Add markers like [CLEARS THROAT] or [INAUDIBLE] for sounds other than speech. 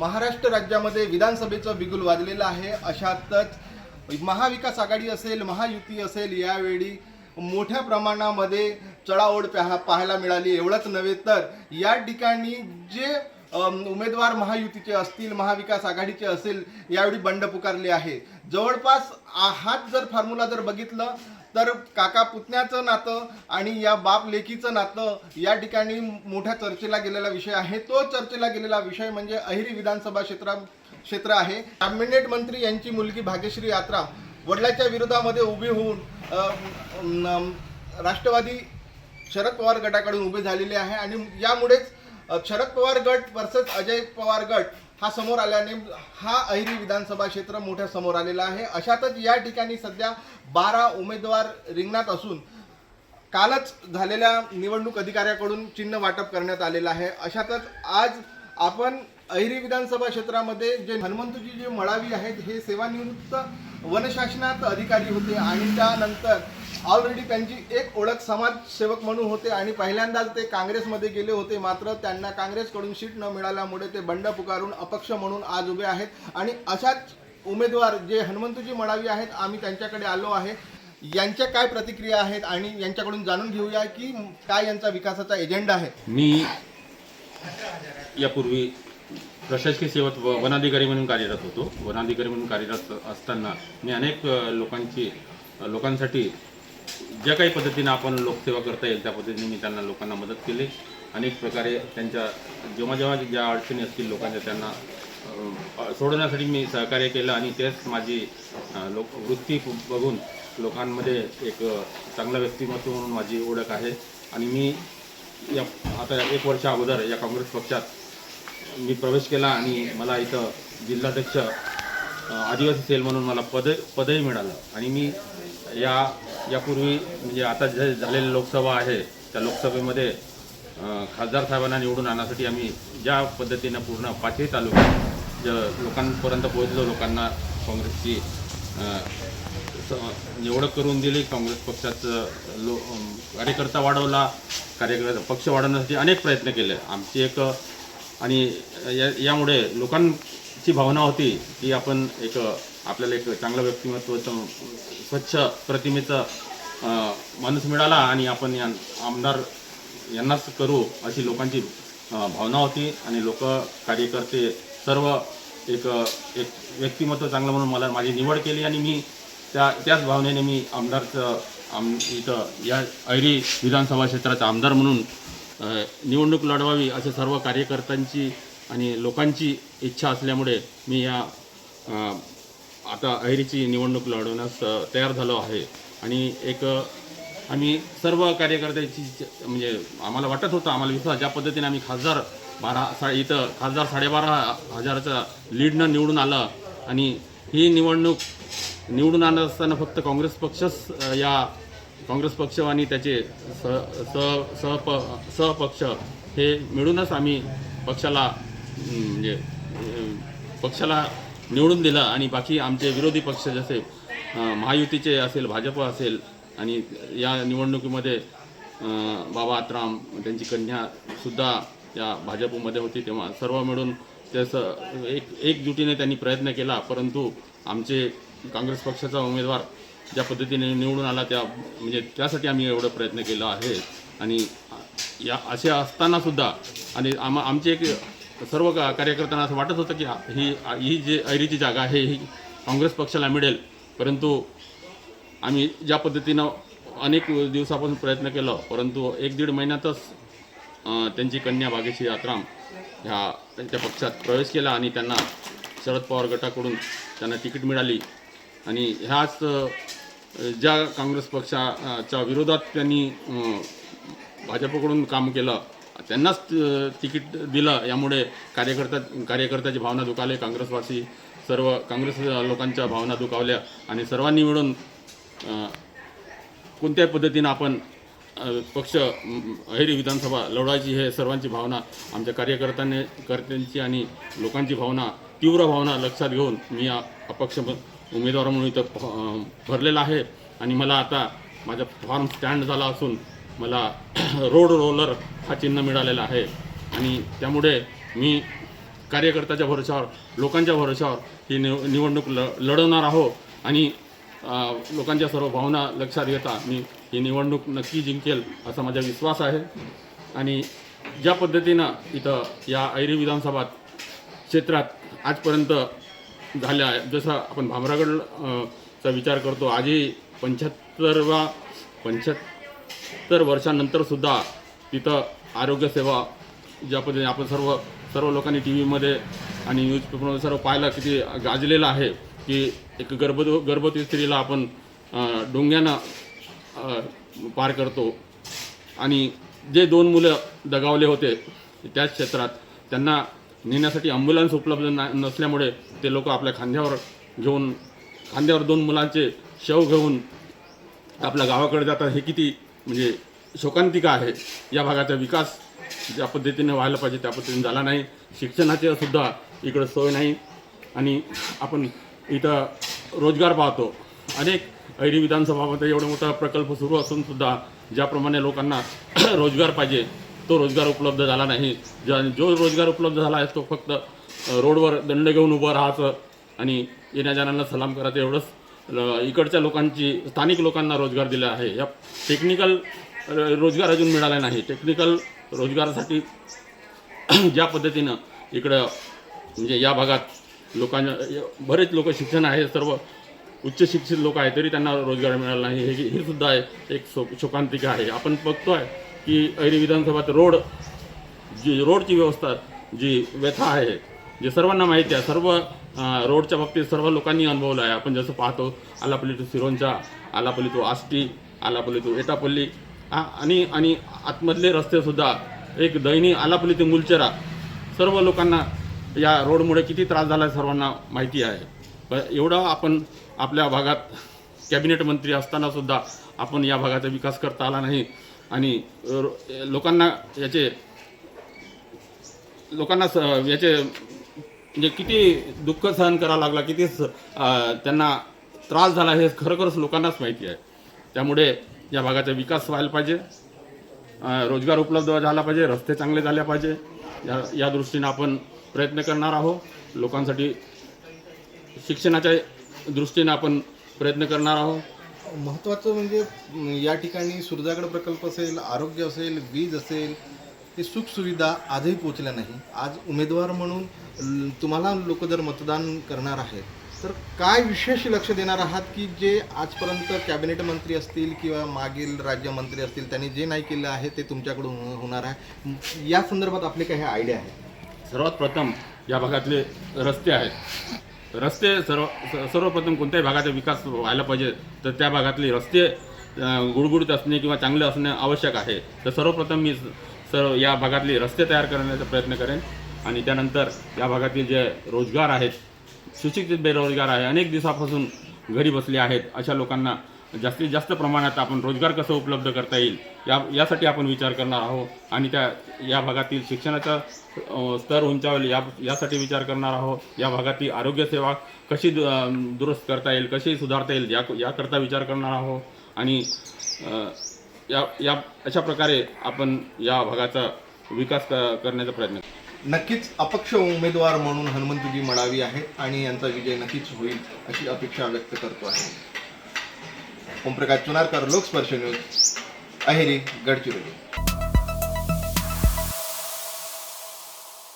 महाराष्ट्र राज्यामध्ये विधानसभेचं बिगुल वाजलेलं आहे. अशातच महाविकास आघाडी असेल महायुती असेल यावेळी मोठ्या प्रमाणामध्ये चढाओढ पाहा पाहायला मिळाली. एवढंच नव्हे तर या ठिकाणी जे उमेदवार महायुतीचे असतील महाविकास आघाडीचे असेल यावेळी बंड पुकारले आहे. जवळपास हाच जर फॉर्म्युला जर बघितलं तर काका पुतण्याचं नातं आणि या बाप लेकीचं नातं या ठिकाणी मोठ्या चर्चेला गेलेला विषय आहे. तो चर्चेला गेलेला विषय म्हणजे अहिरी विधानसभा क्षेत्र क्षेत्र आहे. कॅबिनेट मंत्री यांची मुलगी भाग्यश्री यात्रा वडिलाच्या विरोधामध्ये उभी होऊन राष्ट्रवादी शरद पवार गटाकडून उभे झालेले आहे. आणि यामुळेच शरद पवार गट वर्सेस अजय पवार गट हा समोर आल्याने हा अहिरी विधानसभा क्षेत्र मोठ्या समोर आलेला आहे. अशातच या ठिकाणी सध्या बारा उमेदवार रिंगणात असून कालच झालेल्या निवडणूक अधिकाऱ्याकडून चिन्ह वाटप करण्यात आलेलं आहे. अशातच आज आपण अहिरी विधानसभा क्षेत्रामध्ये जे हनुमंतजी जे मळावी आहेत हे सेवानिवृत्त वनशासनात अधिकारी होते आणि त्यानंतर ऑलरेडी त्यांची एक ओळख समाजसेवक म्हणून होते आणि पहिल्यांदाच ते काँग्रेसमध्ये गेले होते. मात्र त्यांना काँग्रेसकडून सीट न मिळाल्यामुळे ते बंड पुकारून अपक्ष म्हणून आज उभे आहेत. आणि अशाच उमेदवार जे हनुमंतजी मडावी आहेत आम्ही त्यांच्याकडे आलो आहे. यांच्या काय प्रतिक्रिया आहेत आणि यांच्याकडून जाणून घेऊया की काय यांचा विकासाचा एजेंडा आहे? मी यापूर्वी प्रशासकीय सेवेत व- वनाधिकारी म्हणून कार्यरत होतो. वनाधिकारी म्हणून कार्यरत असताना मी अनेक लोकांची लोकांसाठी ज्या काही पद्धतीनं आपण लोकसेवा करता येईल त्या पद्धतीने मी त्यांना लोकांना मदत केली. अनेक प्रकारे त्यांच्या जेव्हा जेव्हा ज्या अडचणी असतील लोकांच्या त्यांना सोडवण्यासाठी मी सहकार्य केलं आणि तेच माझी लोक वृत्ती बघून लोकांमध्ये एक चांगला चांगलं व्यक्तिमत्व म्हणून माझी ओळख आहे. आणि मी या आता एक वर्षा अगोदर या काँग्रेस पक्षात मी प्रवेश केला आणि मला इथं जिल्हाध्यक्ष आदिवासी सेल म्हणून मला पद पदही मिळालं. आणि मी या यापूर्वी म्हणजे आता जे झालेली लोकसभा आहे त्या लोकसभेमध्ये खासदार साहेबांना निवडून आणण्यासाठी आम्ही ज्या पद्धतीनं पूर्ण पाचही तालुक्यात ज लोकांपर्यंत पोहोचलो लोकांना काँग्रेसची निवडक करून दिली. काँग्रेस पक्षाचं लो कार्यकर्ता वाढवला कार्यकर्ता पक्ष वाढवण्यासाठी अनेक प्रयत्न केले. आमची एक आणि या यामुळे लोकांची भावना होती की आपण एक आपल्याला एक चांगलं व्यक्तिमत्वाचं स्वच्छ प्रतिमेचं माणूस मिळाला आणि आपण या आमदार यांनाच करू अशी लोकांची भावना होती आणि लोक कार्यकर्ते सर्व एक एक व्यक्तिमत्व चांगलं म्हणून मला माझी निवड केली आणि मी त्या त्याच भावनेने मी आमदारचं आम इथं या ऐरी विधानसभा क्षेत्राचा आमदार म्हणून निवडणूक लढवावी असे सर्व कार्यकर्त्यांची आणि लोकांची इच्छा असल्यामुळे मी या आता अहिरीची निवडणूक लढवण्यास तयार झालो आहे. आणि एक आम्ही सर्व कार्यकर्त्याची म्हणजे आम्हाला वाटत होतं आम्हाला विश्वास ज्या पद्धतीने आम्ही खासदार बारा सा इथं खासदार साडेबारा हजाराचा लीडनं निवडून आलं आणि ही निवडणूक निवडून आणत असताना फक्त काँग्रेस पक्षच या काँग्रेस पक्ष आणि त्याचे स स सहप सहपक्ष हे मिळूनच आम्ही पक्षाला म्हणजे पक्षाला निवडून दिलं आणि बाकी आमचे विरोधी पक्ष जसे महायुतीचे असेल भाजप असेल आणि या निवडणुकीमध्ये बाबा आत्राम त्यांची कन्यासुद्धा या भाजपमध्ये होती तेव्हा सर्व मिळून त्याचं एक एकजुटीने त्यांनी प्रयत्न केला परंतु आमचे काँग्रेस पक्षाचा उमेदवार ज्या पद्धतीने निवडून आला त्या म्हणजे त्यासाठी आम्ही एवढं प्रयत्न केला आहे आणि या असे असतानासुद्धा आणि आम आमचे एक सर्व का- कार्यकर्त्यांना असं वाटत होतं की ही ही जी ऐरीची जागा आहे ही काँग्रेस पक्षाला मिळेल. परंतु आम्ही ज्या पद्धतीनं अनेक दिवसापासून प्रयत्न केलं परंतु एक दीड महिन्यातच त्यांची कन्या बागेशी यात्राम ह्या त्यांच्या पक्षात प्रवेश केला आणि त्यांना शरद पवार गटाकडून त्यांना तिकीट मिळाली. आणि ह्याच ज्या काँग्रेस पक्षाच्या विरोधात त्यांनी भाजपकडून काम केलं त्यांनाच तिकीट दिलं. यामुळे कार्यकर्ता कार्यकर्त्याची भावना दुखावले. काँग्रेसवासी सर्व काँग्रेस लोकांच्या भावना दुखावल्या आणि सर्वांनी मिळून कोणत्याही पद्धतीनं आपण पक्ष अहेरी विधानसभा लढवायची हे सर्वांची भावना आमच्या कार्यकर्त्यांनी कर्त्यांची आणि लोकांची भावना तीव्र भावना लक्षात घेऊन मी अपक्ष उमेदवार म्हणून इथं फ- भरलेला आहे. आणि मला आता माझा फॉर्म स्टँड झाला असून मला [CLEARS THROAT] रोड रोलर हा चिन्ह मिळालेला आहे. आणि त्यामुळे मी कार्यकर्त्याच्या भरोशावर लोकांच्या भरोशावर ही निव निवडणूक ल लढवणार आहो आणि लोकांच्या सर्व भावना लक्षात घेता मी ही निवडणूक नक्की जिंकेल असा माझा विश्वास आहे. आणि ज्या पद्धतीनं इथं या ऐरी विधानसभा क्षेत्रात आजपर्यंत झाल्या. आहे जसं आपण भामरागड चा विचार करतो आजही पंच्याहत्तरवा पंच्याहत्तर वर्षानंतरसुद्धा तिथं आरोग्यसेवा ज्या पद्धतीने आपण सर्व सर्व लोकांनी टी व्हीमध्ये आणि न्यूजपेपरमध्ये सर्व पाहायला किती गाजलेलं आहे की एक गर्भ गर्भवती स्त्रीला आपण डोंग्यानं पार करतो. आणि जे दोन मुलं दगावले होते त्याच क्षेत्रात त्यांना नेण्यासाठी ॲम्ब्युलन्स उपलब्ध ना नसल्यामुळे ते लोक आपल्या खांद्यावर घेऊन खांद्यावर दोन मुलांचे शव घेऊन आपल्या गावाकडे जातात. हे किती म्हणजे शोकांतिका आहे. या भागाचा विकास ज्या पद्धतीने व्हायला पाहिजे त्या पद्धतीने झाला नाही. शिक्षणाची सुद्धा इकडं सोय नाही. आणि आपण इथं रोजगार पाहतो. अनेक ऐरी विधानसभामध्ये एवढा मोठा प्रकल्प सुरू असून सुद्धा ज्याप्रमाणे लोकांना [CLEARS THROAT] रोजगार पाहिजे तो रोजगार उपलब्ध झाला नाही. ज्या जो रोजगार उपलब्ध झाला आहे तो फक्त रोडवर दंड घेऊन उभं राहायचं आणि येण्याजाण्यांना सलाम करायचं एवढंच. इकडच्या लोकांची स्थानिक लोकांना रोजगार दिला आहे. या टेक्निकल रोजगार अजून मिळाला नाही. टेक्निकल रोजगारासाठी [CLEARS THROAT] ज्या पद्धतीनं इकडं म्हणजे या भागात लोकांना बरेच लोक शिक्षण आहे सर्व उच्च शिक्षित लोक आहेत तरी त्यांना रोजगार मिळाला नाही. हे हे सुद्धा आहे एक शो शोकांतिका आहे. आपण बघतो आहे की ऐरी विधानसभात रोड जी रोडची व्यवस्था जी व्यथा आहे जे सर्वांना माहिती आहे सर्व रोडच्या बाबतीत सर्व लोकांनी अनुभवलं आहे. आपण जसं पाहतो Alapalli to Sironcha Alapalli to Ashti Alapalli to Etapalli हा आणि आणि आतमधले रस्तेसुद्धा एक दैनी आलापल्ली ते मुलचेरा सर्व लोकांना या रोडमुळे किती त्रास झाला आहे सर्वांना माहिती आहे. एवढा एवढं आपण आपल्या भागात कॅबिनेट मंत्री असतानासुद्धा आपण या भागाचा विकास करता आला नाही. आणि लोकांना याचे लोकांना स याचे म्हणजे किती दुःख सहन करावं लागला किती स- त्यांना त्रास झाला हे खरोखरच लोकांनाच माहिती आहे. त्यामुळे या भागाचा विकास व्हायला पाहिजे. रोजगार उपलब्ध झाला पाहिजे रस्ते चांगले झाले पाहिजे. या या दृष्टीनं आपण प्रयत्न करणार आहोत. लोकांसाठी शिक्षणाच्या दृष्टीनं आपण प्रयत्न करणार आहोत. महत्त्वाचं म्हणजे या ठिकाणी सुरजागड प्रकल्प असेल आरोग्य असेल वीज असेल ते सुखसुविधा आजही पोचल्या नाही. आज उमेदवार म्हणून तुम्हाला लोक जर मतदान करणार आहेत तर काय विशेष लक्ष देणार आहात की जे आजपर्यंत कॅबिनेट मंत्री असतील किंवा मागील राज्यमंत्री असतील त्यांनी जे नाही केलं आहे ते तुमच्याकडून हो-, होणार आहे? या संदर्भात आपले काही आयडिया आहेत. सर्वात प्रथम या भागातले रस्ते आहेत. रस्ते सर्व स- सर्वप्रथम कोणत्याही भागाचा विकास व्हायला पाहिजे तर त्या भागातले रस्ते अं, गुळगुळीत असणे किंवा चांगले असणे आवश्यक आहे. तर सर्वप्रथम मी सर्व या भागातले रस्ते तयार करण्याचा प्रयत्न करेन. आणि त्यानंतर या भागातील जे रोजगार आहेत सुशिक्षित बेरोजगार आहे अनेक दिवसापासून घरी बसले आहेत अशा लोकांना जास्तीत जास्त प्रमाणात आपण रोजगार कसं उपलब्ध करता येईल या यासाठी आपण विचार करणार आहोत. आणि त्या या भागातील शिक्षणाचा स्तर उंचावेल या यासाठी विचार करणार आहोत. या भागातील आरोग्यसेवा कशी दु- दुरुस्त करता येईल कशी सुधारता येईल या याकरता विचार करणार आहोत. आणि या या अशा प्रकारे आपण या भागाचा विकास क- करण्याचा प्रयत्न नक्कीच अपक्ष उमेदवार म्हणून हनुमंतजी मडावी आहे आणि यांचा विजय नक्कीच होईल अशी अपेक्षा व्यक्त करतो आहे. ओमप्रकाश चुनारकर लोकस्पर्श न्यूज अहेरी गडचिरोली.